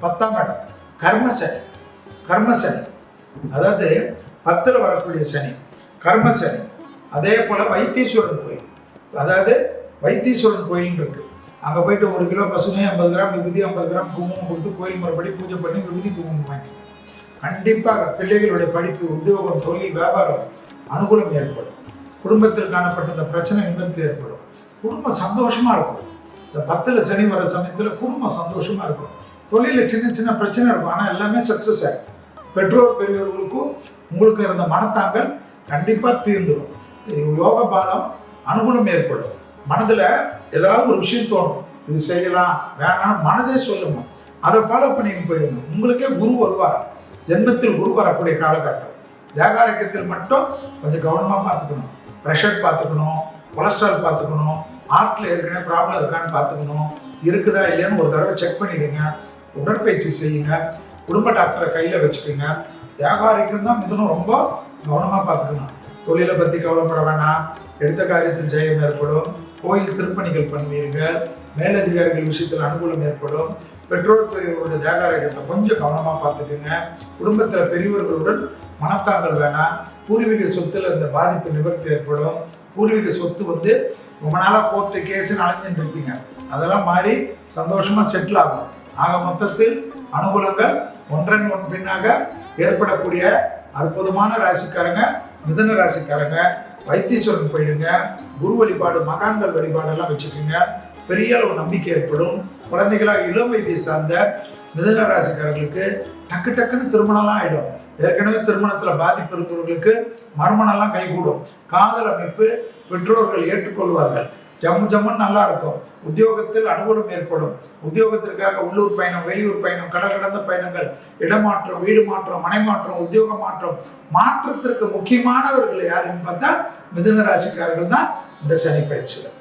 பத்தாம் இடம் கர்ம சனி. கர்ம சனி. அதாவது பத்தில் வரக்கூடிய சனி. கர்ம சனி. அதே போல் வைத்தீஸ்வரன் கோயில். அதாவது வைத்தீஸ்வரன் கோயில்னு இருக்கு. அங்கே போயிட்டு ஒரு கிலோ பசுமை ஐம்பது கிராம் விபூதி ஐம்பது கிராம் குங்குமம் கொடுத்து கோயில் முறைப்படி பூஜை பண்ணி விபூதி குங்குமம் வாங்கிங்க கண்டிப்பாக பிள்ளைகளுடைய படிப்பு உத்தியோகம் தொழில் வியாபாரம் அனுகூலம் ஏற்படும். குடும்பத்தில் காணப்பட்ட இந்த பிரச்சனை நிமிர்த்தி ஏற்படும். குடும்பம் சந்தோஷமாக இருக்கும். இந்த பத்தில் சனி வர சமயத்தில் குடும்பம் சந்தோஷமாக இருக்கும். தொழிலில் சின்ன சின்ன பிரச்சனை இருக்கும். ஆனால் எல்லாமே சக்ஸஸ் ஆகும் பெற்றோர் பெரியவர்களுக்கும் உங்களுக்கு இருந்த மனத்தாங்கள் கண்டிப்பாக தீர்ந்துடும் யோக பாலம் அனுகூலம் ஏற்படும். மனதில் ஏதாவது ஒரு விஷயம் தோணும். இது செய்யலாம் வேணாம் மனதே சொல்லுங்க அதை ஃபாலோ பண்ணிட்டு போயிடுங்க. உங்களுக்கே குரு வருவார்? ஜென்மத்தில் குரு வரக்கூடிய காலகட்டம். தேகாரோக்கியத்தில் மட்டும் கொஞ்சம் கவனமாக பார்த்துக்கணும். ப்ரெஷர் பார்த்துக்கணும் கொலஸ்ட்ரால் பார்த்துக்கணும் ஹார்ட்டில் ஏற்கனவே ப்ராப்ளம் இருக்கான்னு பார்த்துக்கணும். இருக்குதா இல்லையான்னு ஒரு தடவை செக் பண்ணிடுங்க. உடற்பயிற்சி செய்யுங்க. குடும்ப டாக்டரை கையில் வச்சுக்கோங்க. வியாபாரிக்கும் தான் மிதனும் ரொம்ப கவனமாக பார்த்துக்கணும். தொழிலை பற்றி கவலைப்பட வேணாம். எடுத்த காரியத்தில் ஜெயம் ஏற்படும். கோயில் திருப்பணிகள் பண்ணுவீர்கள். மேலதிகாரிகள் விஷயத்தில் அனுகூலம் ஏற்படும். பெற்றோர் பெரியவர்களுடைய தேகாரோக்கியத்தை கொஞ்சம் கவனமாக பார்த்துக்குங்க. குடும்பத்தில் பெரியவர்களுடன் மனத்தாங்கல் வேணாம். பூர்வீக சொத்துல இந்த பாதிப்பு நிவர்த்தி ஏற்படும். பூர்வீக சொத்து வந்து ரொம்ப நாளாக கோர்ட்டு கேஸுன்னு அலைஞ்சுட்டு இருப்பீங்க. அதெல்லாம் மாறி சந்தோஷமாக செட்டில் ஆகும். ஆக மொத்தத்தில் அனுகூலங்கள் ஒன்றன் ஒன் பின்னாக ஏற்படக்கூடிய அற்புதமான ராசிக்காரங்க மிதன ராசிக்காரங்க வைத்தீஸ்வரன் போயிடுங்க. குரு வழிபாடு மகான்கள் வழிபாடெல்லாம் வச்சுக்கோங்க. பெரிய அளவு நம்பிக்கை ஏற்படும். குழந்தைகளாக இளம் வயதை சார்ந்த மிதன ராசிக்காரர்களுக்கு டக்கு டக்குன்னு திருமணம்லாம் ஆகிடும் ஏற்கனவே திருமணத்தில் பாதிப்பு இருந்தவர்களுக்கு மர்மனெல்லாம் கைகூடும். காதல் அமைப்பு பெற்றோர்கள் ஏற்றுக்கொள்வார்கள். ஜம்மு ஜம்முன்னு நல்லா இருக்கும். உத்தியோகத்தில் அனுகூலம் ஏற்படும். உத்தியோகத்திற்காக உள்ளூர் பயணம் வெளியூர் பயணம் கடல் கடந்த பயணங்கள் இடமாற்றம் வீடு மாற்றம் மனை மாற்றம் உத்தியோக மாற்றம் மாற்றத்திற்கு முக்கியமானவர்கள் யாருன்னு பார்த்தா மிதுன ராசிக்காரர்கள் தான் இந்த சனி பயிற்சியில்.